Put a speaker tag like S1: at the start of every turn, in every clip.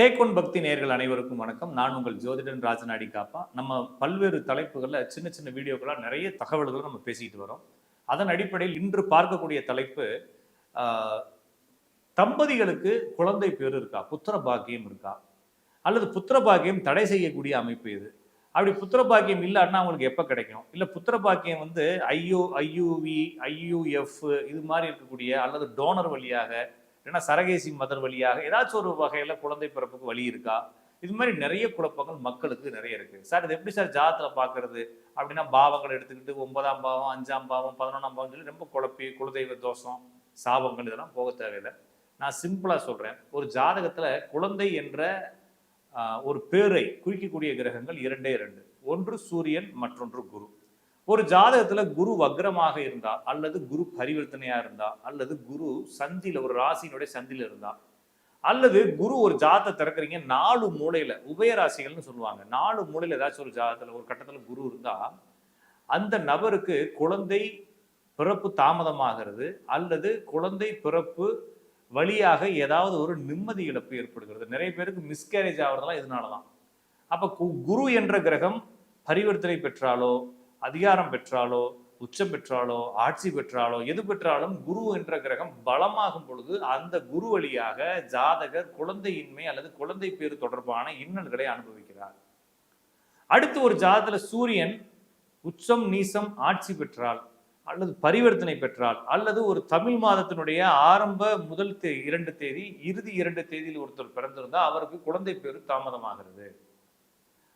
S1: Take பக்தி நேர்கள் அனைவருக்கும் வணக்கம். நான் உங்கள் ஜோதிடன் ராஜநாடி காப்பா நம்ம பல்வேறு தலைப்புகளில் சின்ன சின்ன வீடியோக்களாக நிறைய தகவல்களை நம்ம பேசிட்டு வரோம். அதன் அடிப்படையில் இன்று பார்க்கக்கூடிய தலைப்பு தம்பதிகளுக்கு குழந்தை பேர் இருக்கா? புத்திர பாக்கியம் இருக்கா? அல்லது புத்திர பாக்கியம் தடை செய்யக்கூடிய அமைப்பு இது அப்படி புத்திர பாக்கியம் இல்லைன்னா அவங்களுக்கு எப்போ கிடைக்கும்? இல்லை புத்திர பாக்கியம் வந்து ஐயோ ஐயூவி ஐயூஎஃப் இது மாதிரி இருக்கக்கூடிய அல்லது டோனர் வழியாக இல்லைன்னா சரகேசி மதர் வழியாக ஏதாச்சும் ஒரு வகையில் குழந்தை பிறப்புக்கு வழி இருக்கா? இது மாதிரி நிறைய குழப்பங்கள் மக்களுக்கு நிறைய இருக்குது சார் இது எப்படி சார் ஜாதத்தில் பார்க்கறது அப்படின்னா பாவங்கள் எடுத்துக்கிட்டு ஒன்பதாம் பாவம் அஞ்சாம் பாவம் பதினொன்றாம் பாவம் சொல்லி ரொம்ப குழப்பி குலதெய்வ தோஷம் சாபங்கள் இதெல்லாம் போக தேவையில்லை. நான் சிம்பிளாக சொல்கிறேன் ஒரு ஜாதகத்தில் குழந்தை என்ற ஒரு பேரை குறிக்கக்கூடிய கிரகங்கள் இரண்டே இரண்டு. ஒன்று சூரியன் மற்றொன்று குரு. ஒரு ஜாதகத்துல குரு வக்ரமாக இருந்தா அல்லது குரு பரிவர்த்தனையா இருந்தா அல்லது குரு சந்தில ஒரு ராசியினுடைய சந்தில இருந்தா அல்லது குரு ஒரு ஜாதத்தை திறக்கிறீங்க நாலு மூலையில உபயராசிகள்னு சொல்லுவாங்க. நாலு மூலையில ஏதாச்சும் ஒரு ஜாதத்தில் ஒரு கட்டத்துல குரு இருந்தா அந்த நபருக்கு குழந்தை பிறப்பு தாமதமாகிறது அல்லது குழந்தை பிறப்பு வழியாக ஏதாவது ஒரு நிம்மதி இழப்பு ஏற்படுகிறது. நிறைய பேருக்கு மிஸ்கேரேஜ் ஆகிறதுலாம் இதனால தான் அப்போ கு- குரு என்ற கிரகம் பரிவர்த்தனை பெற்றாலோ அதிகாரம் பெற்றாலோ உச்சம் பெற்றாலோ ஆட்சி பெற்றாலோ எது பெற்றாலும் குரு என்ற கிரகம் பலமாகும் பொழுது அந்த குரு வழியாக ஜாதகர் குழந்தையின்மை அல்லது குழந்தை பேர் தொடர்பான இன்னல்களை அனுபவிக்கிறார். அடுத்து ஒரு ஜாதகத்துல சூரியன் உச்சம் நீசம் ஆட்சி பெற்றால் அல்லது பரிவர்த்தனை பெற்றால் அல்லது ஒரு தமிழ் மாதத்தினுடைய ஆரம்ப முதல் தே இரண்டு தேதி இறுதி இரண்டு தேதியில் ஒருத்தர் பிறந்திருந்தால் அவருக்கு குழந்தை பேரு தாமதமாகிறது.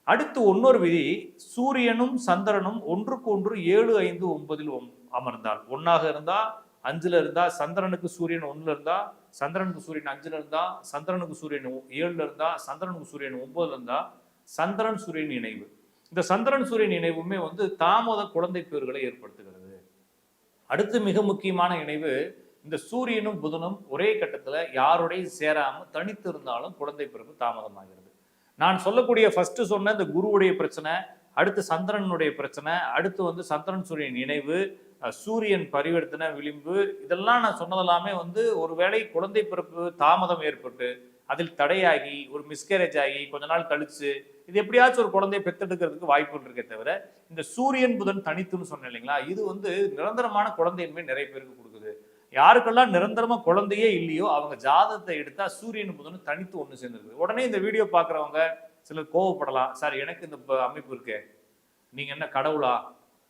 S1: அடுத்து இன்னொரு விதி சூரியனும் சந்திரனும் ஒன்றுக்கு ஒன்று ஏழு ஐந்து ஒன்பதில் ஒம்- அமர்ந்தால். ஒன்னாக இருந்தா அஞ்சுல இருந்தா சந்திரனுக்கு சூரியன் ஒண்ணுல இருந்தா சந்திரனுக்கு சூரியன் அஞ்சுல இருந்தா சந்திரனுக்கு சூரியன் ஏழில் ஏழுல இருந்தா சந்திரனுக்கு சூரியன் ஒன்பதுல இருந்தா சந்திரன் சூரியன் இணைவு. இந்த சந்திரன் சூரியன் இணைவுமே வந்து தாமத குழந்தை பேர்களை ஏற்படுத்துகிறது. அடுத்து மிக முக்கியமான இணைவு இந்த சூரியனும் புதனும் ஒரே கட்டத்துல யாரோடையும் சேராம தனித்து இருந்தாலும் குழந்தை பிறப்பு தாமதமாகிறது. நான் சொல்லக்கூடிய ஃபர்ஸ்ட் சொன்ன இந்த குருவுடைய பிரச்சனை அடுத்து சந்திரனுடைய பிரச்சனை அடுத்து வந்து சந்திரன் சூரியன் இணைவு சூரியன் பரிவர்த்தனை விளிம்பு இதெல்லாம் நான் சொன்னதெல்லாமே வந்து ஒருவேளை குழந்தை பிறப்பு தாமதம் ஏற்பட்டு அதில் தடையாகி ஒரு மிஸ்கேரேஜ் ஆகி கொஞ்ச நாள் கழிச்சு இது எப்படியாச்சும் ஒரு குழந்தையை பெத்தெடுக்கிறதுக்கு வாய்ப்புகள் இருக்கே தவிர இந்த சூரியன் புதன் தனித்துன்னு சொன்னேன் இல்லைங்களா? இது வந்து நிரந்தரமான குழந்தையின்மை நிறைய பேருக்கு கொடுக்குது. யாருக்கெல்லாம் நிரந்தரமா குழந்தையே இல்லையோ அவங்க ஜாதகத்தை எடுத்தா சூரியன் புதன் தனித்து ஒன்று சேர்ந்துருக்குது. உடனே இந்த வீடியோ பார்க்குறவங்க சிலர் கோவப்படலாம். சார் எனக்கு இந்த ப- அமைப்பு இருக்கே. நீங்க என்ன கடவுளா?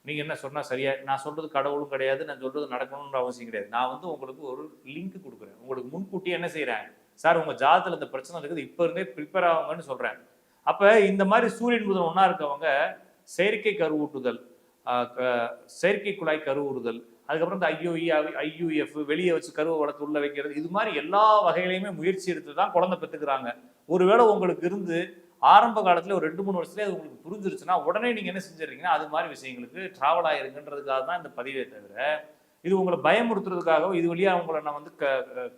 S1: நீங்க என்ன சொன்னா சரியா? நான் சொல்றது கடவுளும் கிடையாது நான் சொல்றது நடக்கணும்ன்ற அவசியம் கிடையாது. நான் வந்து உங்களுக்கு ஒரு லிங்க் கொடுக்குறேன். உங்களுக்கு முன்கூட்டியே என்ன செய்கிறேன் சார் உங்க ஜாதத்துல இந்த பிரச்சனை இருக்குது இப்ப இருந்தே ப்ரிப்பேர் ஆகுங்கன்னு சொல்றேன். அப்ப இந்த மாதிரி சூரியன் புதன் ஒன்றா இருக்கவங்க செயற்கை கருவூட்டுதல் செயற்கை குழாய் கருவுறுதல் அதுக்கப்புறம் இந்த ஐயோஇ ஐயூஎஃப் வெளியே வச்சு கருவை வளர்த்து உள்ள வைக்கிறது இது மாதிரி எல்லா வகையிலையுமே முயற்சி எடுத்து தான் குழந்தை பெற்றுக்கிறாங்க. ஒருவேளை உங்களுக்கு இருந்து ஆரம்ப காலத்தில் ஒரு ரெண்டு மூணு வருஷத்துல அது உங்களுக்கு புரிஞ்சிருச்சுன்னா உடனே நீங்கள் என்ன செஞ்சிடறீங்கன்னா அது மாதிரி விஷயங்களுக்கு டிராவல் ஆயிருங்கன்றதுக்காக தான் இந்த பதிவே தவிர இது உங்களை பயமுறுத்துறதுக்காகவோ இது வழியாக உங்களை நான் வந்து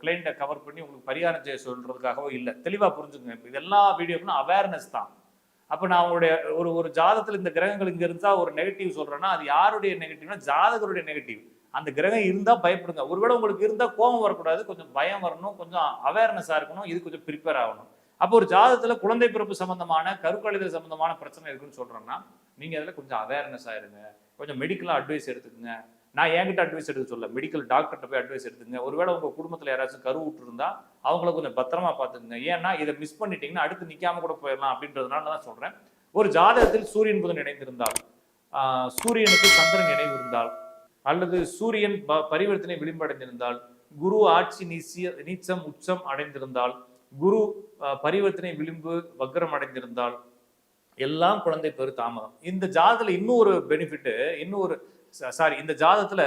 S1: கிளைண்ட்டை கவர் பண்ணி உங்களுக்கு பரிகாரம் செய்ய சொல்கிறதுக்காகவோ இல்லை. தெளிவாக புரிஞ்சுக்கங்க. இப்போ இது எல்லா வீடியோக்குமே அவேர்னஸ் தான். அப்போ நான் அவங்களுடைய ஒரு ஒரு ஜாதத்தில் இந்த கிரகங்கள் இங்கே இருந்தால் ஒரு நெகட்டிவ் சொல்கிறேன்னா அது யாருடைய நெகட்டிவ்னா ஜாதகருடைய நெகட்டிவ் அந்த கிரகம் இருந்தால் பயப்படுங்க. ஒருவேளை உங்களுக்கு இருந்தால் கோபம் வரக்கூடாது கொஞ்சம் பயம் வரணும் கொஞ்சம் அவேர்னஸாக இருக்கணும் இது கொஞ்சம் ப்ரிப்பேர் ஆகணும். அப்போ ஒரு ஜாதகத்தில் குழந்தை பிறப்பு சம்மந்தமான கருக்கழிதல் சம்மந்தமான பிரச்சனை இருக்குன்னு சொல்கிறேன்னா நீங்கள் அதில் கொஞ்சம் அவேர்னஸ் ஆயிருங்க கொஞ்சம் மெடிக்கலாக அட்வைஸ் எடுத்துக்கோங்க. நான் என்கிட்ட அட்வைஸ் எடுக்க சொல்ல. மெடிக்கல் டாக்டர்கிட்ட போய் அட்வைஸ் எடுத்துங்க. ஒருவேளை உங்கள் குடும்பத்தில் யாராச்சும் கரு விட்டுருந்தா அவங்கள கொஞ்சம் பத்திரமா பார்த்துக்குங்க. ஏன்னா இதை மிஸ் பண்ணிட்டீங்கன்னா அடுத்து நிக்காம கூட போயிடலாம் அப்படின்றதுனால தான் சொல்றேன். ஒரு ஜாதகத்தில் சூரியன் புதன் இணைந்திருந்தால் ஆஹ், சூரியனுக்கு சந்திரன் இணைவு இருந்தால் அல்லது சூரியன் ப- பரிவர்த்தனை விளிம்படைந்திருந்தால் குரு ஆட்சி நீசிய நீச்சம் உச்சம் அடைந்திருந்தால் குரு ஆஹ், பரிவர்த்தனை விளிம்பு வக்ரம் அடைந்திருந்தால் எல்லாம் குழந்தை பெரு தாமதம். இந்த ஜாதகத்துல இன்னும் ஒரு பெனிஃபிட்டு இன்னும் ஒரு சாரி இந்த ஜாதத்தில்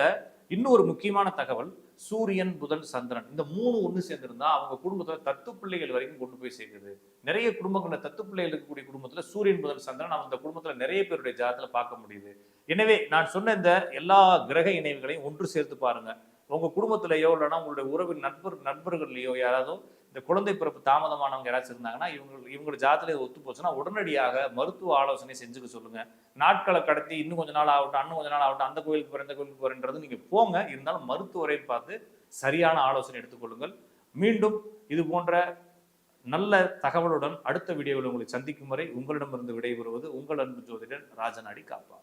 S1: இன்னும் ஒரு முக்கியமான தகவல் சூரியன் புதன் சந்திரன் இந்த மூணு ஒன்று சேர்ந்திருந்தா அவங்க குடும்பத்தில் தத்து பிள்ளைகள் வரைக்கும் கொண்டு போய் சேர்க்குது. நிறைய குடும்பங்கள்ல தத்து பிள்ளைகள் இருக்கக்கூடிய குடும்பத்தில் சூரியன் புதன் சந்திரன் அந்த குடும்பத்தில் நிறைய பேருடைய ஜாதத்தில் பார்க்க முடியுது. எனவே நான் சொன்ன இந்த எல்லா கிரக இணைவுகளையும் ஒன்று சேர்த்து பாருங்கள் உங்கள் குடும்பத்திலேயோ இல்லைன்னா உங்களுடைய உறவின் நண்பர் நண்பர்கள்லையோ யாராவது இந்த குழந்தை பிறப்பு தாமதமானவங்க யாராச்சும் இருந்தாங்கன்னா இவங்க இவங்களோட ஜாதத்துல இது ஒத்து போச்சுன்னா உடனடியாக மருத்துவ ஆலோசனை செஞ்சுக்க சொல்லுங்கள் நாட்களை கடத்தி இன்னும் கொஞ்ச நாள் ஆகட்டும் இன்னும் கொஞ்ச நாள் ஆகட்டும் அந்த கோயிலுக்கு போகிற இந்த கோயிலுக்கு போகிறன்றது நீங்கள் போங்க. இருந்தாலும் மருத்துவரை பார்த்து சரியான ஆலோசனை எடுத்துக்கொள்ளுங்கள் மீண்டும் இது போன்ற நல்ல தகவலுடன் அடுத்த வீடியோவில் உங்களை சந்திக்கும் வரை உங்களிடமிருந்து விடைபெறுவது உங்கள் அன்பு ஜோதிடன் ராஜநாடி காப்பா.